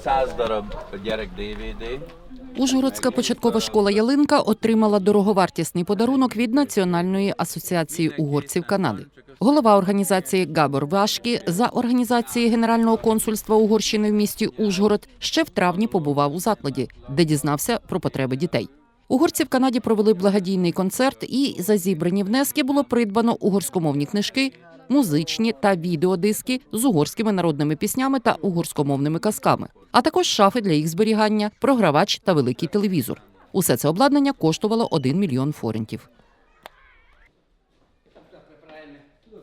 100 darab gyerek DVD. Ужгородська початкова школа Ялинка отримала дороговартісний подарунок від Національної асоціації угорців Канади. Голова організації Габор Вашкі за організації Генерального консульства Угорщини в місті Ужгород ще в травні побував у закладі, де дізнався про потреби дітей. Угорці в Канаді провели благодійний концерт, і за зібрані внески було придбано угорськомовні книжки, музичні та відеодиски з угорськими народними піснями та угорськомовними казками, а також шафи для їх зберігання, програвач та великий телевізор. Усе це обладнання коштувало 1 мільйон форентів.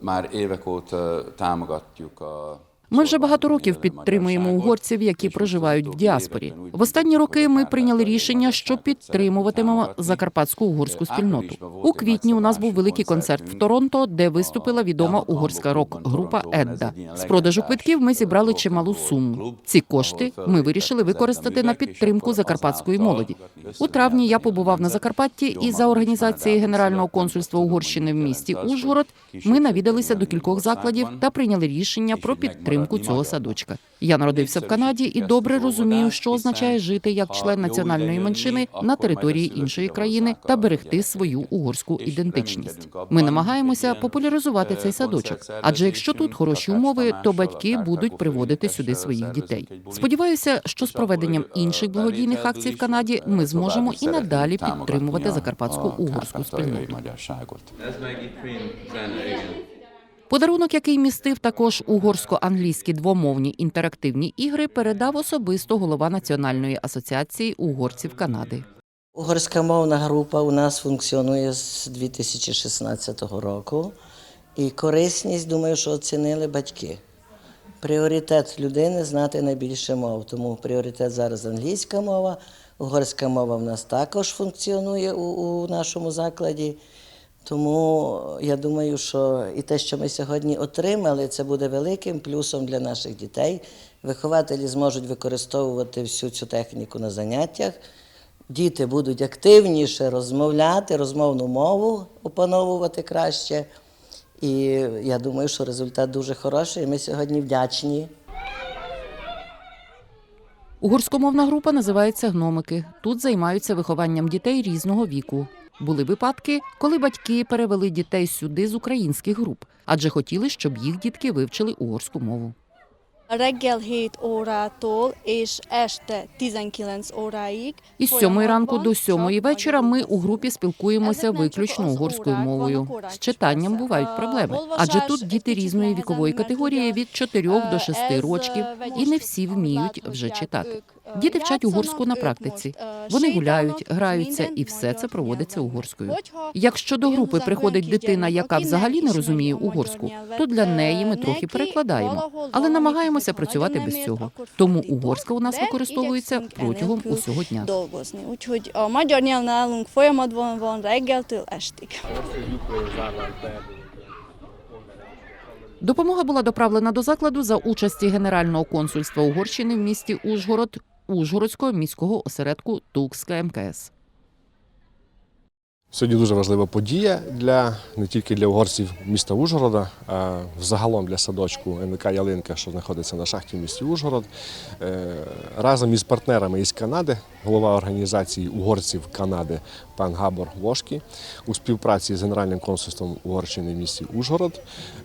Már évek óta a Ми вже багато років підтримуємо угорців, які проживають в діаспорі. В останні роки ми прийняли рішення, що підтримуватимемо закарпатську угорську спільноту. У квітні у нас був великий концерт в Торонто, де виступила відома угорська рок-група Едда. З продажу квитків ми зібрали чималу суму. Ці кошти ми вирішили використати на підтримку закарпатської молоді. У травні я побував на Закарпатті, і за організації Генерального консульства Угорщини в місті Ужгород ми навідалися до кількох закладів та прийняли рішення про підтримку цього садочка. Я народився в Канаді і добре розумію, що означає жити як член національної меншини на території іншої країни та берегти свою угорську ідентичність. Ми намагаємося популяризувати цей садочок. Адже якщо тут хороші умови, то батьки будуть приводити сюди своїх дітей. Сподіваюся, що з проведенням інших благодійних акцій в Канаді ми зможемо і надалі підтримувати закарпатську угорську спільноту. Подарунок, який містив також угорсько-англійські двомовні інтерактивні ігри, передав особисто голова Національної асоціації угорців Канади. Угорська мовна група у нас функціонує з 2016 року, і корисність, думаю, що оцінили батьки. Пріоритет людини знати найбільше мов, тому пріоритет зараз англійська мова, угорська мова в нас також функціонує у, у нашому закладі. Тому я думаю, що і те, що ми сьогодні отримали, це буде великим плюсом для наших дітей. Вихователі зможуть використовувати всю цю техніку на заняттях. Діти будуть активніше розмовляти, розмовну мову опановувати краще. І я думаю, що результат дуже хороший. І ми сьогодні вдячні Угорськомовна група називається гномики. Тут займаються вихованням дітей різного віку. Були випадки, коли батьки перевели дітей сюди з українських груп, адже хотіли, щоб їх дітки вивчили угорську мову. Reggel 7 órától és este 19 óráig. Із сьомої ранку до сьомої вечора ми у групі спілкуємося виключно угорською мовою. З читанням бувають проблеми, адже тут діти різної вікової категорії від 4 до 6 років, і не всі вміють вже читати. Діти вчать угорську на практиці. Вони гуляють, граються, і все це проводиться угорською. Якщо до групи приходить дитина, яка взагалі не розуміє угорську, то для неї ми трохи перекладаємо, але намагаємося працювати без цього. Тому угорська у нас використовується протягом усього дня. Допомога була доправлена до закладу за участі Генерального консульства Угорщини в місті Ужгород, Ужгородського міського осередку Тукська МКС. Сьогодні дуже важлива подія для не тільки для угорців міста Ужгорода, а взагалом для садочку НВК Ялинка, що знаходиться на шахті в місті Ужгород. Е, Разом із партнерами із Канади, голова організації угорців Канади пан Габор Вошкі, у співпраці з Генеральним консульством Угорщини в місті Ужгород,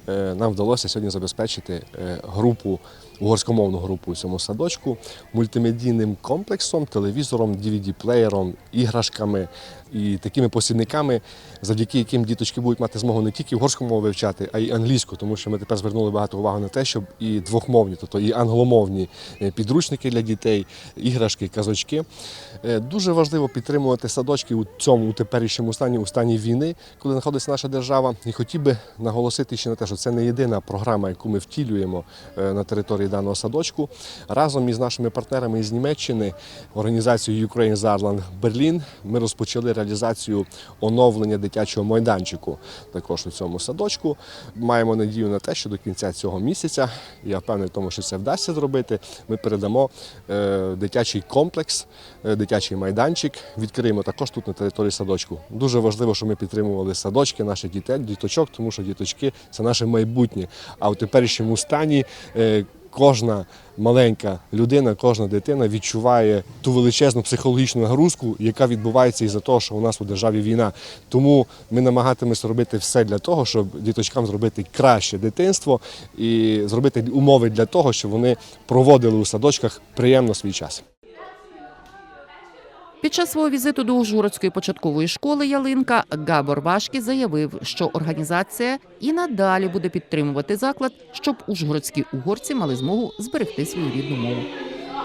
е, нам вдалося сьогодні забезпечити е, групу. Угорськомовну групу у цьому садочку мультимедійним комплексом, телевізором, DVD-плеєром, іграшками і такими посібниками, завдяки яким діточки будуть мати змогу не тільки угорську мову вивчати, а й англійську, тому що ми тепер звернули багато уваги на те, щоб і двохмовні, тобто і англомовні е, підручники для дітей, іграшки, казочки. Е, Дуже важливо підтримувати садочки у цьому у теперішньому стані, у стані війни, коли знаходиться наша держава. І хотів би наголосити ще на те, що це не єдина програма, яку ми втілюємо е, на території даного садочку. Разом із нашими партнерами із Німеччини, організацією Ukraine Saarland Berlin, ми розпочали реалізацію оновлення дитячого майданчику також у цьому садочку. Маємо надію на те, що до кінця цього місяця, я впевнений в тому, що це вдасться зробити. Ми передамо е, дитячий комплекс, е, дитячий майданчик. Відкриємо також тут на території садочку. Дуже важливо, щоб ми підтримували садочки наших дітей, діточок, тому що діточки це наше майбутнє. А в теперішньому стані. Кожна маленька людина, кожна дитина відчуває ту величезну психологічну нагрузку, яка відбувається із-за того, що у нас у державі війна. Тому ми намагатимемося робити все для того, щоб діточкам зробити краще дитинство і зробити умови для того, щоб вони проводили у садочках приємно свій час. Під час свого візиту до Ужгородської початкової школи Ялинка Габор Вашкі заявив, що організація і надалі буде підтримувати заклад, щоб ужгородські угорці мали змогу зберегти свою рідну мову.